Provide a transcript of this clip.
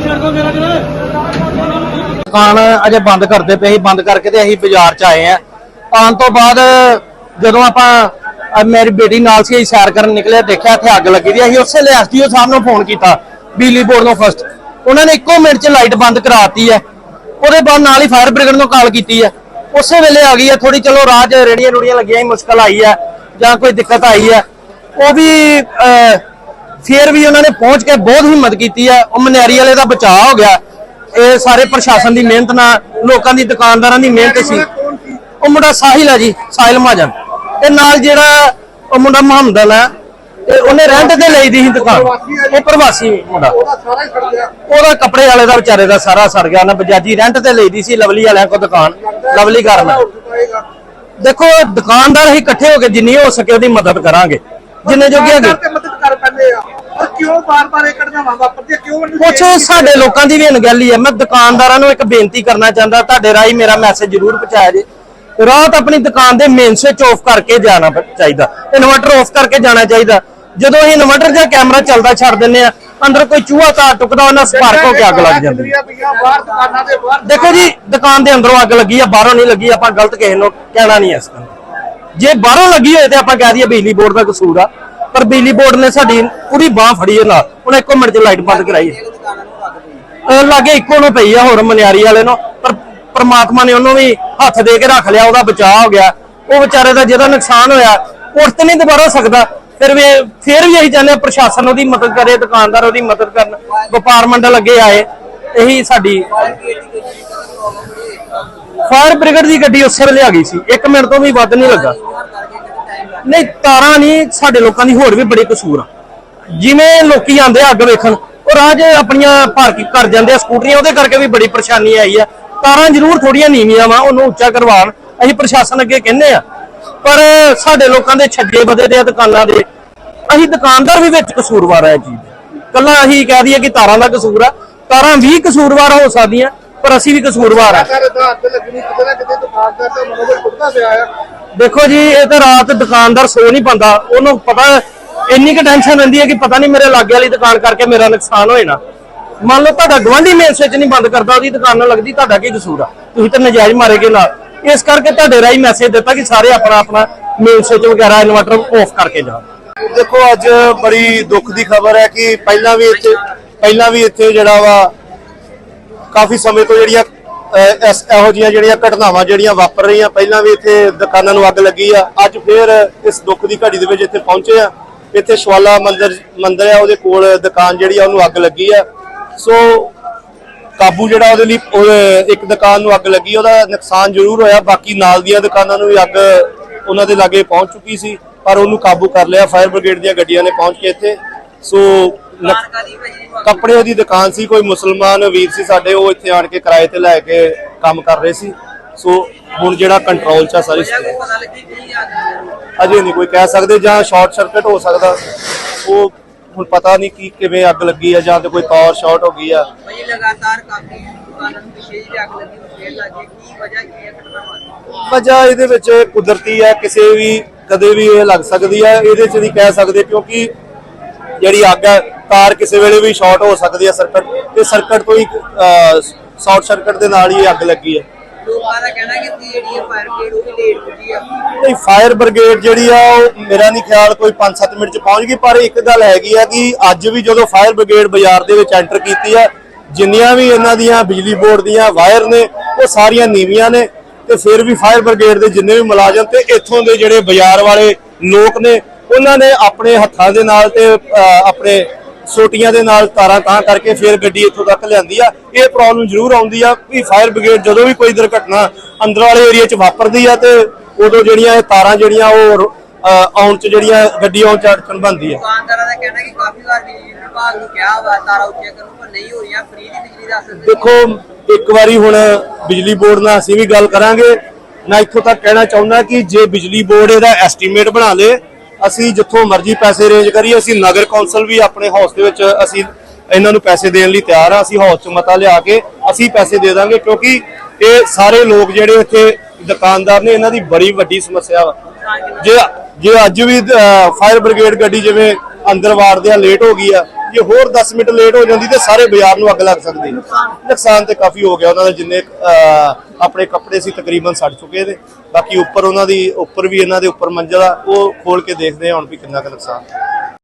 ਛੱਡ ਦੋ ਮੇਰਾ ਜਰਾ ਦੁਕਾਨ ਅਜੇ ਬੰਦ ਕਰਦੇ ਪਏ ਸੀ ਬੰਦ ਕਰਕੇ ਤੇ ਅਸੀਂ ਬਾਜ਼ਾਰ ਚ ਆਏ ਆ। ਆਉਣ ਤੋਂ ਬਾਅਦ ਜਦੋਂ ਆਪਾਂ ਮੇਰੀ ਬੇਟੀ ਨਾਲ ਸੀ ਅਸੀਂ ਸੈਰ ਕਰਨ ਨਿਕਲੇ ਦੇਖਿਆ ਇੱਥੇ ਅੱਗ ਲੱਗੀ ਦੀ ਅਸੀਂ ਉਸੇ ਲਈ ਐਸਡੀਓ ਸਾਹਿਬ ਨੂੰ ਫੋਨ ਕੀਤਾ ਬਿਜਲੀ ਬੋਰਡ ਨੂੰ ਫਸਟ ਉਹਨਾਂ ਨੇ ਇੱਕੋ ਮਿੰਟ ਚ ਲਾਈਟ ਬੰਦ ਕਰਾਤੀ ਹੈ ਉਹਦੇ ਬਾਅਦ ਨਾਲ ਹੀ ਫਾਇਰ ਬ੍ਰਿਗੇਡ ਨੂੰ ਕਾਲ ਕੀਤੀ ਹੈ ਉਸੇ ਵੇਲੇ ਆ ਗਈ ਹੈ ਥੋੜੀ ਚਲੋ ਰਾਹ 'ਚ ਰੇੜੀਆਂ ਰੂੜੀਆਂ ਲੱਗੀਆਂ ਹੀ ਮੁਸ਼ਕਲ ਆਈ ਹੈ ਜਾਂ ਕੋਈ ਦਿੱਕਤ ਆਈ ਹੈ ਉਹ ਵੀ ਅਹ, ਫਿਰ ਵੀ ਉਹਨਾਂ ਨੇ ਪਹੁੰਚ ਕੇ ਬਹੁਤ ਹਿੰਮਤ ਕੀਤੀ ਹੈ ਉਹ ਮਨਿਆਰੀ ਵਾਲੇ ਦਾ ਬਚਾਅ ਹੋ ਗਿਆ। ਇਹ ਸਾਰੇ ਪ੍ਰਸ਼ਾਸਨ ਦੀ ਮਿਹਨਤ ਨਾਲ, ਲੋਕਾਂ ਦੀ ਦੁਕਾਨਦਾਰਾਂ ਦੀ ਮਿਹਨਤ ਸੀ। ਉਹ ਮੁੰਡਾ ਸਾਹਿਲ ਹੈ ਜੀ, ਸਾਹਿਲ ਮਹਾਜਨ। ਤੇ ਨਾਲ ਜਿਹੜਾ ਉਹ ਮੁੰਡਾ ਮੁਹੰਮਦਨ ਹੈ ਤੇ ਉਹਨੇ ਰੈਂਟ ਤੇ ਲਈ ਦੀ ਸੀ ਦੁਕਾਨ। ਉਹ ਪ੍ਰਵਾਸੀ ਮੁੰਡਾ। ਉਹਦਾ ਕੱਪੜੇ ਵਾਲੇ ਦਾ ਵਿਚਾਰੇ ਦਾ ਸਾਰਾ ਸੜ ਗਿਆ। ਨਾ ਬਜਾਜੀ ਰੈਂਟ ਤੇ ਲਈ ਦੀ ਸੀ, ਲਵਲੀ ਵਾਲਿਆਂ ਕੋ ਦੁਕਾਨ, ਲਵਲੀ ਗਾਰਮੈਂਟ ਦੇਖੋ, ਦੁਕਾਨਦਾਰ ਅਸੀਂ ਇਕੱਠੇ ਹੋ ਕੇ ਜਿੰਨੀ ਹੋ ਸਕੇ ਉਹਦੀ ਮਦਦ ਕਰਾਂਗੇ। ਜਿੰਨੇ ਜੋਗੇ ਹੈਗੇ ਤੇ ਮਦਦ ਕਰ ਪੈਂਦੇ ਆ ਪਰ ਕਿਉਂ ਬਾਰ-ਬਾਰ ਇਹ ਘਟਨਾਵਾਂ ਵਾਪਰਦੀਆਂ ਕਿਉਂ ਇਹਨੂੰ ਕੁਛ ਸਾਡੇ ਲੋਕਾਂ ਦੀ ਵੀ ਅਣਗਹਿਲੀ ਹੈ। ਮੈਂ ਦੁਕਾਨਦਾਰਾਂ ਨੂੰ ਇੱਕ ਬੇਨਤੀ ਕਰਨਾ ਚਾਹੁੰਦਾ ਤੁਹਾਡੇ ਰਾਹੀਂ ਮੇਰਾ ਮੈਸੇਜ ਜ਼ਰੂਰ ਪਹੁੰਚਾਇਆ ਜੀ। ਰਾਤ ਆਪਣੀ ਦੁਕਾਨ ਦੇ ਮੇਨ ਸਵਿਚ ਆਫ ਕਰਕੇ ਜਾਣਾ ਪ- ਚਾਹੀਦਾ ਇਨਵਰਟਰ ਆਫ ਕਰਕੇ ਜਾਣਾ ਚਾਹੀਦਾ। ਜਦੋਂ ਅਸੀਂ ਇਨਵਰਟਰ ਜਾਂ ਕੈਮਰਾ ਚੱਲਦਾ ਛੱਡ ਦਿੰਨੇ ਆ। ਅੰਦਰ ਕੋਈ ਚੂਹਾ ਤਾਰ ਟੁਕਦਾ ਉਹਨਾਂ ਸਪਾਰਕ ਹੋ ਕੇ ਅੱਗ ਲੱਗ ਜਾਂਦੀ ਹੈ। ਕਿੰਨੀਆਂ ਪਈਆਂ ਬਾਹਰ ਦੁਕਾਨਾਂ ਦੇ ਬਾਹਰ ਦੇਖੋ ਜੀ ਦੁਕਾਨ ਦੇ। ਅੰਦਰੋਂ ਅੱਗ ਲੱਗੀ ਆ ਬਾਹਰੋਂ ਨਹੀਂ ਲੱਗੀ ਆਪਾਂ ਗਲਤ ਕਿਸੇ ਨੂੰ ਕਹਿਣਾ ਨਹੀਂ ਇਸ ਗੱਲ ਜੇ ਬਾਹਰੋਂ ਲੱਗੀ ਹੋਏ ਤੇ ਆਪਾਂ ਕਹਿ ਦਈਏ ਬਿਜਲੀ ਬੋਰਡ ਦਾ ਕਸੂਰ ਆ। ਪਰ ਬਿਜਲੀ ਬੋਰਡ ਨੇ ਸਾਡੀ ਪੂਰੀ ਬਾਹ ਫੜੀ ਹੈ ਨਾਲ। ਉਹਨੇ ਇੱਕੋ ਮਿੰਟ 'ਚ ਲਾਈਟ ਬੰਦ ਕਰਾਈ ਹੈ। ਲਾਗੇ ਇੱਕੋ ਨੂੰ ਪਈ ਆ ਹੋਰ ਮਨਿਆਰੀ ਵਾਲੇ ਨੂੰ, ਪਰ ਪ੍ਰਮਾਤਮਾ ਨੇ ਉਹਨੂੰ ਵੀ ਹੱਥ ਦੇ ਕੇ ਰੱਖ ਲਿਆ, ਉਹਦਾ ਬਚਾਅ ਹੋ ਗਿਆ। ਉਹ ਵਿਚਾਰੇ ਦਾ ਜਿਹਦਾ ਨੁਕਸਾਨ ਹੋਇਆ ਉੱਠ ਤੇ ਨਹੀਂ ਦੁਬਾਰਾ ਸਕਦਾ। ਫਿਰ ਵੀ ਫਿਰ ਵੀ ਅਸੀਂ ਚਾਹੁੰਦੇ ਹਾਂ ਪ੍ਰਸ਼ਾਸਨ ਉਹਦੀ ਮਦਦ ਕਰੇ, ਦੁਕਾਨਦਾਰ ਉਹਦੀ ਮਦਦ ਕਰਨ। ਵਪਾਰ ਮੰਡਲ ਅੱਗੇ ਆਏ, ਇਹੀ ਸਾਡੀ ਫਾਇਰ ਬ੍ਰਿਗੇਡ ਦੀ ਗੱਡੀ ਉਸੇ ਵੇਲੇ ਆ ਗਈ ਸੀ। 1 ਮਿੰਟ ਤੋਂ ਵੀ ਵੱਧ ਨਹੀਂ ਲੱਗਾ। ਨਹੀਂ, ਤਾਰਾਂ ਨਹੀਂ, ਸਾਡੇ ਲੋਕਾਂ ਦੀ ਹੋਰ ਵੀ ਬੜੀ ਕਸੂਰ ਆ। ਜਿਵੇਂ ਲੋਕੀ ਆਂਦੇ ਅੱਗ ਵੇਖਣ, ਉਹ ਰਾਹ ਆਪਣੀਆਂ ਪਾਰਕਿੰਗ ਕਰ ਜਾਂਦੇ ਆ, ਸਕੂਟਰੀਆਂ, ਉਹਦੇ ਕਰਕੇ ਵੀ ਬੜੀ ਪਰੇਸ਼ਾਨੀ ਆਈ ਆ। ਤਾਰਾਂ ਜ਼ਰੂਰ ਥੋੜੀਆਂ ਨੀਵੀਆਂ ਵਾ, ਉਹਨੂੰ ਉੱਚਾ ਕਰਵਾਉਣ, ਅਸੀਂ ਪ੍ਰਸ਼ਾਸਨ ਅੱਗੇ ਕਹਿੰਦੇ ਆ। ਪਰ ਸਾਡੇ ਲੋਕਾਂ ਦੇ ਛੱਗੇ ਬਦੇ ਦੇ ਆ ਦੁਕਾਨਾਂ ਦੇ, ਅਸੀਂ ਦੁਕਾਨਦਾਰ ਵੀ ਵਿੱਚ ਕਸੂਰਵਾਰ ਆ ਇਹ ਚੀਜ਼ ਦੇ। ਕੱਲਾ ਅਸੀਂ ਕਹਿ ਦਈਏ ਕਿ ਤਾਰਾਂ ਦਾ ਕਸੂਰ ਆ। ਤਾਰਾਂ ਵੀ ਕਸੂਰਵਾਰ ਹੋ ਸਕਦੀਆਂ ਪਰ ਅਸੀਂ ਵੀ ਕਸੂਰਵਾਰ ਆ। ਸਾਰੇ ਦਾ ਹੱਥ ਲੱਗਣੀ ਕਿਤੇ ਨਾ ਕਿਤੇ ਦੁਕਾਨਦਾਰ ਦਾ ਮਨੋਬਲ ਟੁੱਟਦਾ ਪਿਆ ਆ। ਦੇਖੋ ਜੀ ਇਹ ਤਾਂ ਰਾਤ ਦੁਕਾਨਦਾਰ ਸੋ ਨਹੀਂ ਪਾਉਂਦਾ। ਉਹਨੂੰ ਪਤਾ ਇੰਨੀ ਕੁ ਟੈਨਸ਼ਨ ਰਹਿੰਦੀ ਹੈ ਕਿ ਪਤਾ ਨਹੀਂ ਮੇਰੇ ਲਾਗੇ ਵਾਲੀ ਦੁਕਾਨ ਕਰਕੇ ਮੇਰਾ ਨੁਕਸਾਨ ਹੋਏ ਨਾ। ਮੰਨ ਲਓ ਤੁਹਾਡਾ ਗਵਾਂਢੀ ਮੇਨ ਸਵਿਚ ਨਹੀਂ ਬੰਦ ਕਰਦਾ ਉਹਦੀ ਦੁਕਾਨ ਨਾਲ ਲੱਗਦੀ ਤੁਹਾਡਾ ਕੀ ਕਸੂਰ ਆ? ਤੁਸੀਂ ਤਾਂ ਨਜਾਇਜ਼ ਮਾਰੇਗੇ ਨਾਲ। ਇਸ ਕਰਕੇ ਤੁਹਾਡੇ ਰਾਹੀਂ ਮੈਸੇਜ ਦਿੱਤਾ ਕਿ ਸਾਰੇ ਆਪਣਾ ਆਪਣਾ ਮੇਨ ਸਵਿਚ ਵਗੈਰਾ ਇਨਵਰਟਰ ਆਫ ਕਰਕੇ ਜਾਓ। ਦੇਖੋ ਅੱਜ ਬੜੀ ਦੁੱਖ ਦੀ ਖਬਰ ਹੈ ਕਿ ਪਹਿਲਾਂ ਵੀ ਇੱਥੇ ਪਹਿਲਾਂ ਵੀ ਇੱਥੇ ਜਿਹੜਾ ਵਾ ਕਾਫੀ ਸਮੇਂ ਤੋਂ ਜਿਹੜੀਆਂ ਇਸ ਇਹੋ ਜਿਹੀਆਂ ਜਿਹੜੀਆਂ ਘਟਨਾਵਾਂ ਜਿਹੜੀਆਂ ਵਾਪਰ ਰਹੀਆਂ, ਪਹਿਲਾਂ ਵੀ ਇੱਥੇ ਦੁਕਾਨਾਂ ਨੂੰ ਅੱਗ ਲੱਗੀ ਆ, ਅੱਜ ਫੇਰ ਇਸ ਦੁੱਖ ਦੀ ਘੜੀ ਦੇ ਵਿੱਚ ਇੱਥੇ ਪਹੁੰਚੇ ਆ। ਇੱਥੇ ਸ਼ਵਾਲਾ ਮੰਦਿਰ ਮੰਦਿਰ ਆ, ਉਹਦੇ ਕੋਲ ਦੁਕਾਨ ਜਿਹੜੀ ਆ, ਉਹਨੂੰ ਅੱਗ ਲੱਗੀ ਆ। ਸੋ, ਕਾਬੂ ਜਿਹੜਾ ਉਹਦੇ ਲਈ ਇੱਕ ਦੁਕਾਨ ਨੂੰ ਅੱਗ ਲੱਗੀ, ਉਹਦਾ ਨੁਕਸਾਨ ਜ਼ਰੂਰ ਹੋਇਆ। ਬਾਕੀ ਨਾਲ ਦੀਆਂ ਦੁਕਾਨਾਂ ਨੂੰ ਵੀ ਅੱਗ ਉਹਨਾਂ ਦੇ ਲਾਗੇ ਪਹੁੰਚ ਚੁੱਕੀ ਸੀ, ਪਰ ਉਹਨੂੰ ਕਾਬੂ ਕਰ ਲਿਆ। ਫਾਇਰ ਬ੍ਰਿਗੇਡ ਦੀਆਂ ਗੱਡੀਆਂ ਨੇ ਪਹੁੰਚ ਕੇ ਇੱਥੇ। ਸੋ ਕੱਪੜੇ ਦੀ ਦੁਕਾਨ ਸੀ ਕੋਈ ਮੁਸਲਮਾਨ ਵੀਰ ਸੀ ਸਾਡੇ ਉਹ ਇੱਥੇ ਆਣ ਕੇ ਕਿਰਾਏ ਤੇ ਲੈ ਕੇ ਕੰਮ ਕਰ ਰਹੇ ਸੀ। ਸੋ ਹੁਣ ਜਿਹੜਾ ਕੰਟਰੋਲ ਚ ਆ ਸਾਰੀ ਅਜੇ ਨਹੀਂ ਕੋਈ ਕਹਿ ਸਕਦੇ ਜਾਂ ਸ਼ਾਰਟ ਸਰਕਟ ਹੋ ਸਕਦਾ। ਉਹ ਹੁਣ ਪਤਾ ਨਹੀਂ ਕੀ ਕਿਵੇਂ ਅੱਗ ਲੱਗੀ ਆ ਜਾਂ ਤੇ ਕੋਈ ਤਾਰ ਸ਼ਾਰਟ ਹੋ ਗਈ ਆ। ਭਾਈ ਲਗਾਤਾਰ ਕਾਫੀ ਦੁਕਾਨਾਂ ਨੂੰ ਪਿਛੇ ਜਿਹੇ ਅੱਗ ਲੱਗੀ ਉਹ ਫੇਰ ਲੱਗੀ। ਕੀ ਵਜ੍ਹਾ ਕੀ ਹੈ ਘਟਨਾਵਾਂ ਦੀ? ਵਜ੍ਹਾ ਇਹਦੇ ਵਿੱਚ ਕੁਦਰਤੀ ਹੈ ਕਿਸੇ ਵੀ ਕਦੇ ਵੀ ਇਹ ਲੱਗ ਸਕਦੀ ਹੈ ਇਹਦੇ ਚ ਨਹੀਂ ਕਹਿ ਸਕਦੇ ਕਿਉਂਕਿ ਜਿਹੜੀ ਅੱਗ ਹੈ ਤਾਰ ਕਿਸੇ ਵੇਲੇ ਵੀ ਸ਼ਾਰਟ ਹੋ ਸਕਦੀ ਹੈ ਸਰਕਟ ਤੇ ਸਰਕਟ ਤੋਂ ਹੀ ਸ਼ਾਰਟ ਸਰਕਟ ਦੇ ਨਾਲ ਹੀ ਅੱਗ ਲੱਗੀ ਹੈ। ਲੋਕਾਂ ਦਾ ਕਹਿਣਾ ਕਿ ਜਿਹੜੀ ਹੈ ਫਾਇਰ ਬ੍ਰਿਗੇਡ ਉਹ ਵੀ ਲੇਟ ਪੁੱਜੀ ਆ। ਨਹੀਂ ਫਾਇਰ ਬ੍ਰਿਗੇਡ ਜਿਹੜੀ ਆ ਉਹ ਮੇਰਾ ਨਹੀਂ ਖਿਆਲ ਕੋਈ 5-7 ਮਿੰਟ ਚ ਪਹੁੰਚ ਗਈ ਪਰ ਇੱਕ ਗੱਲ ਹੈਗੀ ਆ ਕਿ ਅੱਜ ਵੀ ਜਦੋਂ ਫਾਇਰ ਬ੍ਰਿਗੇਡ ਬਾਜ਼ਾਰ ਦੇ ਵਿੱਚ ਐਂਟਰ ਕੀਤੀ ਆ ਜਿੰਨੀਆਂ ਵੀ ਇਹਨਾਂ ਦੀਆਂ ਬਿਜਲੀ ਬੋਰਡ ਦੀਆਂ ਵਾਇਰ ਨੇ ਉਹ ਸਾਰੀਆਂ ਨੀਵੀਆਂ ਨੇ ਤੇ ਫਿਰ ਵੀ ਫਾਇਰ ਬ੍ਰਿਗੇਡ ਦੇ ਜਿੰਨੇ ਵੀ ਮੁਲਾਜ਼ਮ ਤੇ ਇੱਥੋਂ ਦੇ ਜਿਹੜੇ ਬਾਜ਼ਾਰ ਵਾਲੇ ਲੋਕ ਨੇ ਉਹਨਾਂ ਨੇ ਆਪਣੇ ਹੱਥਾਂ ਦੇ ਨਾਲ ਤੇ ਆਪਣੇ ਸੋਟੀਆਂ ਦੇ ਨਾਲ ਤਾਰਾਂ ਤਾਂ ਕਰਕੇ ਫਿਰ ਗੱਡੀ ਇੱਥੋਂ ਤੱਕ ਲਿਆਂਦੀ ਆ। ਇਹ ਪ੍ਰੋਬਲਮ ਜ਼ਰੂਰ ਆਉਂਦੀ ਆ ਵੀ ਫਾਇਰ ਬ੍ਰਿਗੇਡ ਜਦੋਂ ਵੀ ਕੋਈ ਦੁਰਘਟਨਾ ਅੰਦਰ ਵਾਲੇ ਏਰੀਆ 'ਚ ਵਾਪਰਦੀ ਆ ਤੇ ਉਦੋਂ ਜਿਹੜੀਆਂ ਇਹ ਤਾਰਾਂ ਜਿਹੜੀਆਂ ਉਹ ਆਉਣ 'ਚ ਜਿਹੜੀਆਂ ਗੱਡੀ ਆਉਣ 'ਚ ਅੜਚਣ ਬਣਦੀ ਆ। ਦੁਕਾਨਦਾਰਾਂ ਦਾ ਕਹਿਣਾ ਕਿ ਕਾਫੀ ਵਾਰ ਬਿਜਲੀ ਵਿਭਾਗ ਨੂੰ ਕਿਹਾ ਵਾ ਤਾਰਾ ਉੱਚੀਆਂ ਕਰਨ ਪਰ ਨਹੀਂ ਹੋ ਰਹੀਆਂ ਫ੍ਰੀ ਦੀ ਬਿਜਲੀ ਦਾ ਅਸਰ ਦੇਖੋ ਇੱਕ ਵਾਰੀ ਹੁਣ ਬਿਜਲੀ ਬੋਰਡ ਨਾਲ ਅਸੀਂ ਵੀ ਗੱਲ ਕਰਾਂਗੇ। ਮੈਂ ਇੱਥੋਂ ਤੱਕ ਕਹਿਣਾ ਚਾਹੁੰਦਾ ਕਿ ਜੇ ਬਿਜਲੀ ਬੋਰਡ ਇਹਦਾ ਐਸਟੀਮੇਟ ਬਣਾ ਲੇ ਅਸੀਂ ਜਿੱਥੋਂ ਮਰਜ਼ੀ ਪੈਸੇ ਅਰੇਂਜ ਕਰੀਏ, ਅਸੀਂ ਨਗਰ ਕੌਂਸਲ ਵੀ ਆਪਣੇ ਹਾਊਸ ਦੇ ਵਿੱਚ ਅਸੀਂ ਇਹਨਾਂ ਨੂੰ ਪੈਸੇ ਦੇਣ ਲਈ ਤਿਆਰ ਆ ਅਸੀਂ ਹਾਊਸ 'ਚ ਮਤਾ ਲਿਆ ਕੇ ਅਸੀਂ ਪੈਸੇ ਦੇ ਦਾਂਗੇ ਕਿਉਂਕਿ ਇਹ ਸਾਰੇ ਲੋਕ ਜਿਹੜੇ ਇੱਥੇ ਦੁਕਾਨਦਾਰ ਨੇ, ਇਹਨਾਂ ਦੀ ਬੜੀ ਵੱਡੀ ਸਮੱਸਿਆ ਵਾ। ਜੇ ਜੇ ਅੱਜ ਵੀ ਫਾਇਰ ਬ੍ਰਿਗੇਡ ਗੱਡੀ ਜਿਵੇਂ ਅੰਦਰ ਵਾਰਦੇ ਆ ਲੇਟ ਹੋ ਗਈ ਆ ਜੇ ਹੋਰ 10 ਮਿੰਟ ਲੇਟ ਹੋ ਜਾਂਦੀ ਤੇ ਸਾਰੇ ਬਾਜ਼ਾਰ ਨੂੰ ਅੱਗ ਲੱਗ ਸਕਦੀ। ਨੁਕਸਾਨ ਤੇ ਕਾਫੀ ਹੋ ਗਿਆ ਉਹਨਾਂ ਦੇ ਜਿੰਨੇ ਅਹ, ਆਪਣੇ ਕੱਪੜੇ ਸੀ ਤਕਰੀਬਨ ਸੜ ਚੁੱਕੇ ਨੇ ਬਾਕੀ ਉੱਪਰ ਉਹਨਾਂ ਦੀ ਉੱਪਰ ਵੀ ਇਹਨਾਂ ਦੇ ਉੱਪਰ ਮੰਜ਼ਲ ਆ ਉਹ ਖੋਲ ਕੇ ਦੇਖਦੇ ਹਾਂ ਹੁਣ ਵੀ ਕਿੰਨਾ ਕੁ ਨੁਕਸਾਨ।